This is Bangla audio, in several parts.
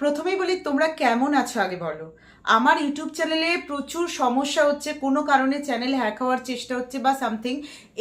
প্রথমেই বলি তোমরা কেমন আছো আগে বলো। আমার ইউটিউব চ্যানেলে প্রচুর সমস্যা হচ্ছে, কোনো কারণে চ্যানেল হ্যাক হওয়ার চেষ্টা হচ্ছে বা সামথিং,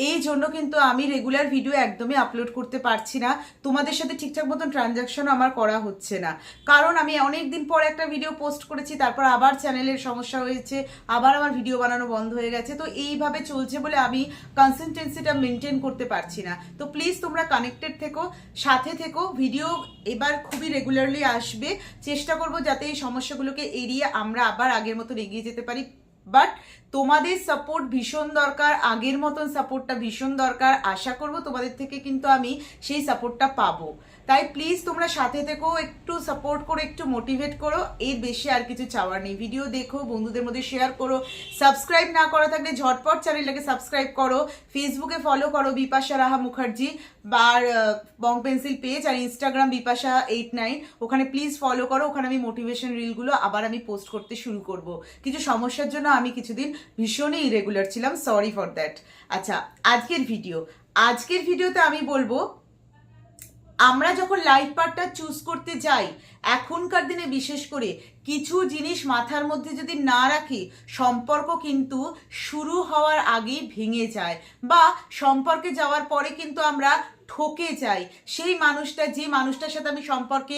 এই জন্য কিন্তু আমি রেগুলার ভিডিও একদমই আপলোড করতে পারছি না। তোমাদের সাথে ঠিকঠাক মতন ট্রানজাকশন আমার করা হচ্ছে না। কারণ আমি অনেক দিন পর একটা ভিডিও পোস্ট করেছি, তারপর আবার চ্যানেলের সমস্যা হয়েছে, আবার আমার ভিডিও বানানো বন্ধ হয়ে গেছে। তো এইভাবে চলছে বলে আমি কনসিস্টেন্সিটা মেনটেন করতে পারছি না। তো প্লিজ তোমরা কানেক্টেড থেকো, সাথে থেকো ভিডিও এবার খুবই রেগুলারলি আসবে। চেষ্টা করব যাতে এই সমস্যাগুলোকে এড়িয়ে আমরা আবার আগের মতন এগিয়ে যেতে পারি। বাট তোমাদের সাপোর্ট ভীষণ দরকার, আগের মতন সাপোর্টটা ভীষণ দরকার। আশা করব তোমাদের থেকে কিন্তু আমি সেই সাপোর্টটা পাবো। তাই প্লিজ তোমরা সাথে থেকো, একটু সাপোর্ট করো, একটু মোটিভেট করো। এর বেশি আর কিছু চাওয়ার নেই। ভিডিও দেখো, বন্ধুদের মধ্যে শেয়ার করো। সাবস্ক্রাইব না করা থাকলে ঝটপট চ্যানেলটাকে সাবস্ক্রাইব করো। ফেসবুকে ফলো করো বিপাশা রাহা মুখার্জি বা বং পেন্সিল পেজ আর ইনস্টাগ্রাম বিপাশা এইট নাইন ওখানে প্লিজ ফলো করো। ওখানে আমি মোটিভেশন রিলগুলো আবার আমি পোস্ট করতে শুরু করব। কিছু সমস্যার জন্য আমি কিছুদিন ভীষণই ইরেগুলার ছিলাম। সরি ফর দ্যাট আচ্ছা আজকের ভিডিও আজকের ভিডিওতে আমি বলব আমরা যখন লাইফ পার্টনার চুজ করতে যাই, এখনকার দিনে বিশেষ করে কিছু জিনিস মাথার মধ্যে যদি না রাখি, সম্পর্ক কিন্তু শুরু হওয়ার আগেই ভেঙে যায় বা সম্পর্কে যাওয়ার পরে কিন্তু আমরা ঠকে যাই। সেই মানুষটা, যে মানুষটার সাথে আমি সম্পর্কে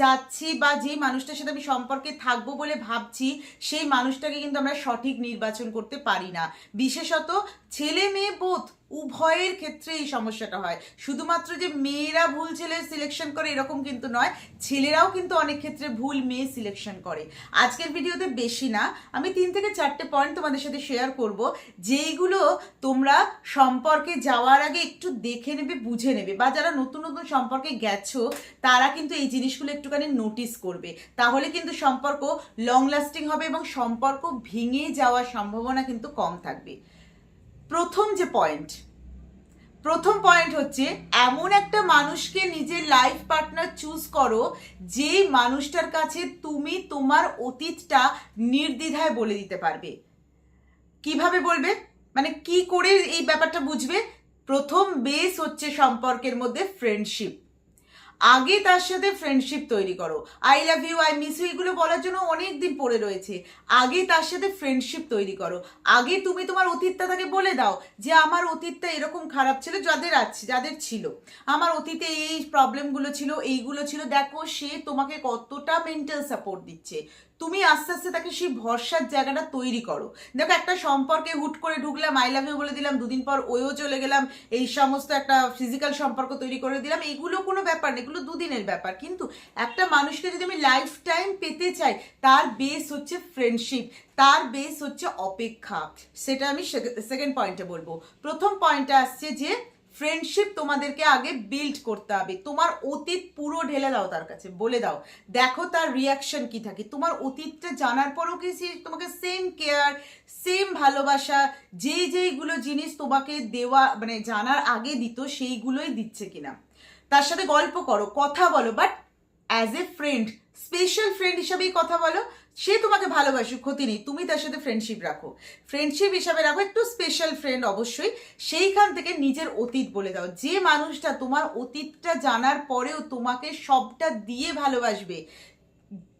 যাচ্ছি বা যে মানুষটার সাথে আমি সম্পর্কে থাকব বলে ভাবছি, সেই মানুষটাকে কিন্তু আমরা সঠিক নির্বাচন করতে পারি না। বিশেষত ছেলে মেয়ে বোধ উভয়ের ক্ষেত্রে এই সমস্যাটা হয়। শুধুমাত্র যে মেয়েরা ভুল ছেলে সিলেকশন করে এরকম কিন্তু নয়, ছেলেরাও কিন্তু অনেক ক্ষেত্রে ভুল মেয়ে সিলেকশন করে। আজকের ভিডিওতে বেশি না, আমি তিন থেকে চারটে পয়েন্ট তোমাদের সাথে শেয়ার করব, যেইগুলো তোমরা সম্পর্কে যাওয়ার আগে একটু দেখে নেবে, বুঝে নেবে, বা যারা নতুন নতুন সম্পর্কে গেছো, তারা কিন্তু এই জিনিসগুলো একটুখানি নোটিস করবে। তাহলে কিন্তু সম্পর্ক লং লাস্টিং হবে এবং সম্পর্ক ভেঙে যাওয়ার সম্ভাবনা কিন্তু কম থাকবে। প্রথম যে পয়েন্ট প্রথম পয়েন্ট হচ্ছে এমন একটা মানুষকে নিজের লাইফ পার্টনার চুজ করো যে মানুষটার কাছে তুমি তোমার অতীতটা নির্দ্বিধায় বলে দিতে পারবে। কীভাবে বলবে? মানে কি করে এই ব্যাপারটা বুঝবে? প্রথম বেস হচ্ছে সম্পর্কের মধ্যে ফ্রেন্ডশিপ আগে তার সাথে ফ্রেন্ডশিপ তৈরি করো। I love you I miss you এগুলো বলার জন্য অনেক দিন পড়ে রয়েছে। আগে তার সাথে ফ্রেন্ডশিপ তৈরি করো। আগে তুমি তোমার অতীতটা তাকে বলে দাও যে, আমার অতীতটা এরকম খারাপ ছিল যাদের আছে যাদের ছিল। আমার অতীতে এই প্রবলেমগুলো ছিল, এইগুলো ছিল। দেখো, সে তোমাকে কতটা মেন্টাল সাপোর্ট দিচ্ছে। তুমি আস্তে আস্তে তাকে সেই ভরসার জায়গাটা তৈরি করো। দেখো, একটা সম্পর্কে হুট করে ঢুকলাম আই লাভ ইউ বলে দিলাম, দুদিন পর ওয়েও চলে গেলাম, এই সমস্ত একটা ফিজিক্যাল সম্পর্ক তৈরি করে দিলাম এইগুলো কোনো ব্যাপার না, এগুলো দুদিনের ব্যাপার। কিন্তু একটা মানুষকে যদি আমি লাইফ টাইম পেতে চাই, তার বেস হচ্ছে ফ্রেন্ডশিপ তার বেস হচ্ছে অপেক্ষা। সেটা আমি সেকেন্ড পয়েন্টে বলব। প্রথম পয়েন্টে আসছে যে ফ্রেন্ডশিপ তোমাদেরকে আগে বিল্ড করতে হবে। তোমার অতীত পুরো ঢেলে দাও তার কাছে, বলে দাও। দেখো তার রিয়াকশন কি থাকে। তোমার অতীতটা জানার পরও কি সে তোমাকে সেম কেয়ার সেম ভালোবাসা, যেই যেইগুলো জিনিস তোমাকে দেওয়া মানে জানার আগে দিত, সেইগুলোই দিচ্ছে কিনা। তার সাথে গল্প করো, কথা বলো but as a friend special friend হিসাবেই কথা বলো। সে তোমাকে ভালোবাসুক, ক্ষতি নেই। তুমি তার সাথে ফ্রেন্ডশিপ রাখো। ফ্রেন্ডশিপ হিসাবে রাখো, একটু স্পেশাল ফ্রেন্ড অবশ্যই। সেইখান থেকে নিজের অতীত বলে দাও। যে মানুষটা তোমার অতীতটা জানার পরেও তোমাকে সবটা দিয়ে ভালোবাসবে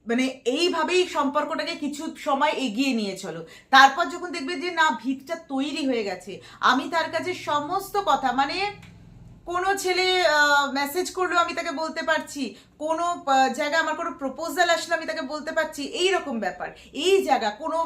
মানে এইভাবেই সম্পর্কটাকে কিছু সময় এগিয়ে নিয়ে চলো। তারপর যখন দেখবে যে, না, ভিতটা তৈরি হয়ে গেছে। আমি তার কাছে সমস্ত কথা মানে কোনো ছেলে মেসেজ করলেও আমি তাকে বলতে পারছি কোনো আহ, জায়গায় আমার কোনো প্রপোজাল আসলে আমি তাকে বলতে পারছি এই রকম ব্যাপার। এই জায়গা কোনো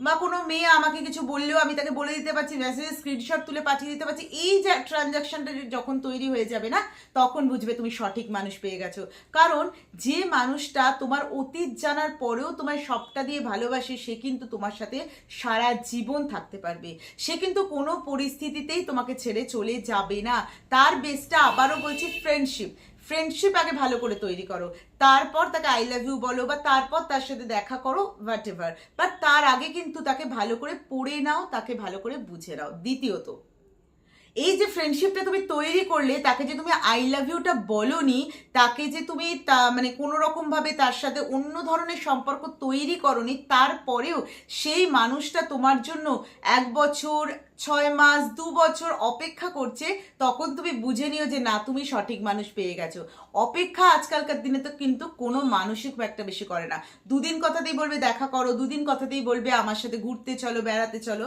বা কোনো মেয়ে আমাকে কিছু বললেও আমি তাকে বলে দিতে পারছি মেসেজ স্ক্রিনশট তুলে পাঠিয়ে দিতে পারছি এই ট্রানজাকশনটা যখন তৈরি হয়ে যাবে না তখন বুঝবে তুমি সঠিক মানুষ পেয়ে গেছো। কারণ যে মানুষটা তোমার অতীত জানার পরেও তোমার সবটা দিয়ে ভালোবাসে সে কিন্তু তোমার সাথে সারা জীবন থাকতে পারবে। সে কিন্তু কোনো পরিস্থিতিতেই তোমাকে ছেড়ে চলে যাবে না। তার বেসটা আবারও বলছি ফ্রেন্ডশিপ ফ্রেন্ডশিপ আগে ভালো করে তৈরি করো। তারপর তাকে আই লাভ ইউ বলো বা তারপর তার সাথে দেখা করো হোয়াট এভার বাট তার আগে কিন্তু তাকে ভালো করে পড়ে নাও, তাকে ভালো করে বুঝে নাও। দ্বিতীয়ত, এই যে ফ্রেন্ডশিপটা তুমি তৈরি করলে, তাকে যে তুমি আই লাভ ইউটা বলনি, তাকে যে তুমি তা মানে কোনো রকম তার সাথে অন্য ধরনের সম্পর্ক তৈরি করনি, তারপরেও সেই মানুষটা তোমার জন্য এক বছর ছয় মাস, দু বছর অপেক্ষা করছে, তখন তুমি বুঝে নিও যে না, তুমি সঠিক মানুষ পেয়ে গেছো। অপেক্ষা আজকালকার দিনে তো কিন্তু কোনো মানুষই খুব একটা বেশি করে না। দুদিন কথাতেই বলবে, দেখা করো, দুদিন কথাতেই বলবে, আমার সাথে ঘুরতে চলো, বেড়াতে চলো।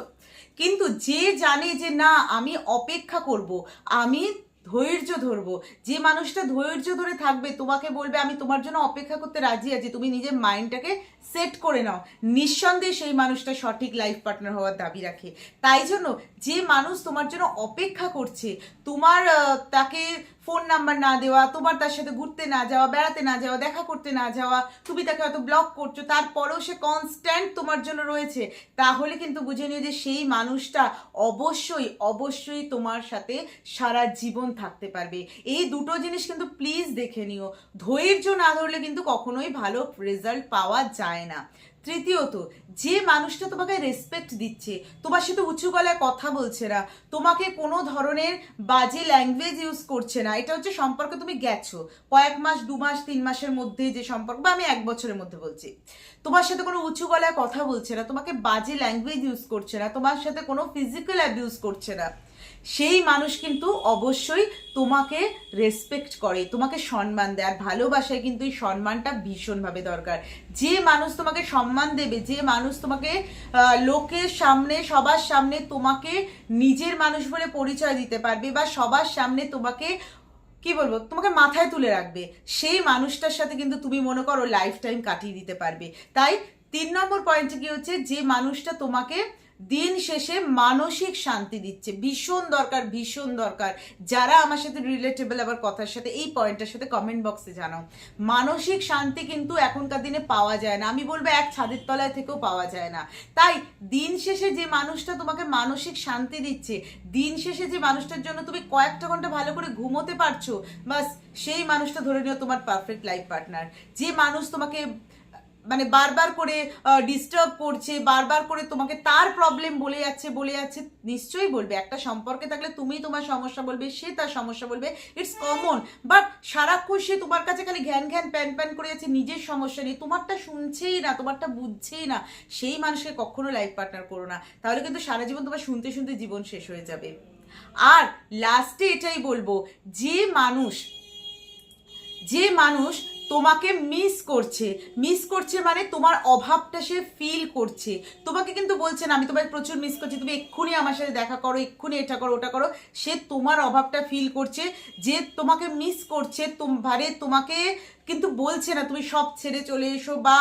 কিন্তু যে জানে যে না, আমি অপেক্ষা করব, আমি ধৈর্য ধরবো। যে মানুষটা ধৈর্য ধরে থাকবে, তোমাকে বলবে, আমি তোমার জন্য অপেক্ষা করতে রাজি আছি, তুমি নিজের মাইন্ডটাকে সেট করে নাও। নিঃসন্দেহে সেই মানুষটা সঠিক লাইফ পার্টনার হওয়ার দাবি রাখে। তাই জন্য যে মানুষ তোমার জন্য অপেক্ষা করছে, তোমার তাকে ফোন নাম্বার না দেওয়া, তোমার তার সাথে ঘুরতে না যাওয়া, বেড়াতে না যাওয়া, দেখা করতে না যাওয়া, তুমি তাকে হয়তো ব্লক করছ, তারপরেও সে কনস্ট্যান্ট তোমার জন্য রয়েছে। তাহলে কিন্তু বুঝে নিও যে সেই মানুষটা অবশ্যই অবশ্যই তোমার সাথে সারা জীবন থাকতে পারবে। এই দুটো জিনিস কিন্তু প্লিজ দেখে নিও। ধৈর্য না ধরলে কিন্তু কখনোই ভালো রেজাল্ট পাওয়া যায় না। তৃতীয়ত, যে মানুষটা তোমাকে রেসপেক্ট দিচ্ছে, তোমার সাথে উঁচু গলায় কথা বলছে না, তোমাকে কোনো ধরনের বাজে ল্যাঙ্গুয়েজ ইউজ করছে না, এটা হচ্ছে সম্পর্কে তুমি গেছো। কয়েক মাস, দু মাস, তিন মাসের মধ্যে যে সম্পর্ক, বা আমি এক বছরের মধ্যে বলছি। তোমার সাথে কোনো উঁচু গলায় কথা বলছে না, তোমাকে বাজে ল্যাঙ্গুয়েজ ইউজ করছে না, তোমার সাথে কোনো ফিজিক্যাল অ্যাবিউজ করছে না। সেই মানুষ কিন্তু অবশ্যই তোমাকে রেসপেক্ট করে, তোমাকে সম্মান দেয়। আর ভালোবাসায় কিন্তু এই সম্মানটা ভীষণভাবে দরকার। যে মানুষ তোমাকে সম্মান দেবে, যে মানুষ তোমাকে লোকের সামনে, সবার সামনে তোমাকে নিজের মানুষ বলে পরিচয় দিতে পারবে বা সবার সামনে তোমাকে, কি বলব, তোমাকে মাথায় তুলে রাখবে। সেই মানুষটার সাথে কিন্তু তুমি মনে করো লাইফ টাইম কাটিয়ে দিতে পারবে। তাই তিন নম্বর পয়েন্টে কি হচ্ছে? যে মানুষটা তোমাকে দিন শেষে মানসিক শান্তি দিচ্ছে। ভীষণ দরকার ভীষণ দরকার। যারা আমার সাথে রিলেটেবল আবার কথার সাথে, এই পয়েন্টটার সাথে কমেন্ট বক্সে জানাও। মানসিক শান্তি কিন্তু এখনকার দিনে পাওয়া যায় না। আমি বলব এক ছাদের তলায় থেকেও পাওয়া যায় না। তাই দিন শেষে যে মানুষটা তোমাকে মানসিক শান্তি দিচ্ছে, দিন শেষে যে মানুষটার জন্য তুমি কয়েকটা ঘণ্টা ভালো করে ঘুমোতে পারছ, বাস সেই মানুষটা ধরে নিও তোমার পারফেক্ট লাইফ পার্টনার যে মানুষ তোমাকে মানে বারবার করে ডিস্টার্ব করছে, বারবার করে তোমাকে তার প্রবলেম বলে যাচ্ছে বলে যাচ্ছে, নিশ্চয়ই বলবে। একটা সম্পর্কে থাকলে তুমি তোমার সমস্যা বলবে, সে তার সমস্যা বলবে। ইটস কমন বাট সারাক্ষণ সে তোমার কাছে খালি ঘ্যান ঘ্যান, প্যান প্যান করে যাচ্ছে, নিজের সমস্যা নেই তোমারটা শুনছেই না, তোমারটা বুঝছেই না। সেই মানুষকে কখনো লাইফ পার্টনার করো না। তাহলে কিন্তু সারা জীবন তোমার শুনতে শুনতে জীবন শেষ হয়ে যাবে। আর লাস্টে এটাই বলব, যে মানুষ যে মানুষ তোমাকে মিস করছে। মিস করছে মানে তোমার অভাবটা সে ফিল করছে। তোমাকে কিন্তু বলছে না, আমি তোমাকে প্রচুর মিস করছি, তুমি এক্ষুনি আমার সাথে দেখা করো, এক্ষুনি এটা করো, ওটা করো। সে তোমার অভাবটা ফিল করছে, যে তোমাকে মিস করছে তোমারে তোমাকে কিন্তু বলছে না, তুমি সব ছেড়ে চলে এসো বা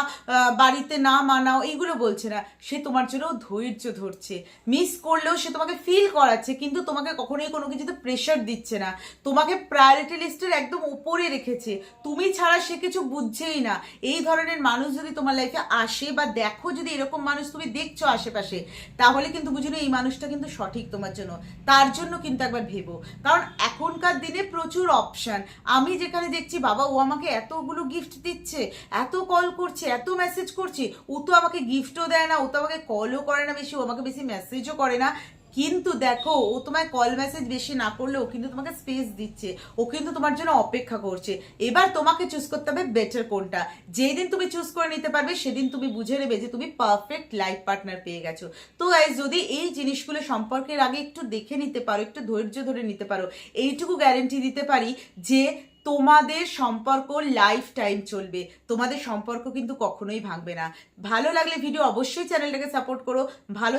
বাড়িতে না মানাও। এইগুলো বলছে না। সে তোমার জন্য ধৈর্য ধরছে। মিস করলেও সে তোমাকে ফিল করাচ্ছে, কিন্তু তোমাকে কখনোই কোনো কিছুতে প্রেশার দিচ্ছে না। তোমাকে প্রায়োরিটি লিস্টের একদম উপরে রেখেছে। তুমি ছাড়া সে কিছু বুঝছেই না। এই ধরনের মানুষ যদি তোমার লাইফে আসে বা দেখো যদি এরকম মানুষ তুমি দেখছ আশেপাশে, তাহলে কিন্তু বুঝে এই মানুষটা কিন্তু সঠিক তোমার জন্য। তার জন্য কিন্তু একবার ভেবো। কারণ এখনকার দিনে প্রচুর অপশন আমি যেখানে দেখছি, বাবা, ও আমাকে এতগুলো গিফট দিচ্ছে, এত কল করছে, এত মেসেজ করছে। ও তো আমাকে গিফটও দেয় না, ও তো আমাকে কলও করে না বেশি, ও আমাকে বেশি মেসেজও করে না। কিন্তু দেখো, ও তোমায় কল মেসেজ বেশি না করলেও ও কিন্তু তোমাকে স্পেস দিচ্ছে। ও কিন্তু তোমার জন্য অপেক্ষা করছে। এবার তোমাকে চুজ করতে হবে বেটার কোনটা। যেই দিন তুমি চুজ করে নিতে পারবে, সেদিন তুমি বুঝে নেবে যে তুমি পারফেক্ট লাইফ পার্টনার পেয়ে গেছো। তো গাইজ যদি এই জিনিসগুলো সম্পর্কের আগে একটু দেখে নিতে পারো, একটু ধৈর্য ধরে নিতে পারো, এইটুকু গ্যারেন্টি দিতে পারি যে তোমাদের সম্পর্ক লাইফ টাইম চলবে। তোমাদের সম্পর্ক কিন্তু কখনোই ভাঙবে না। ভালো লাগলে ভিডিও অবশ্যই চ্যানেলটাকে সাপোর্ট করো। ভালো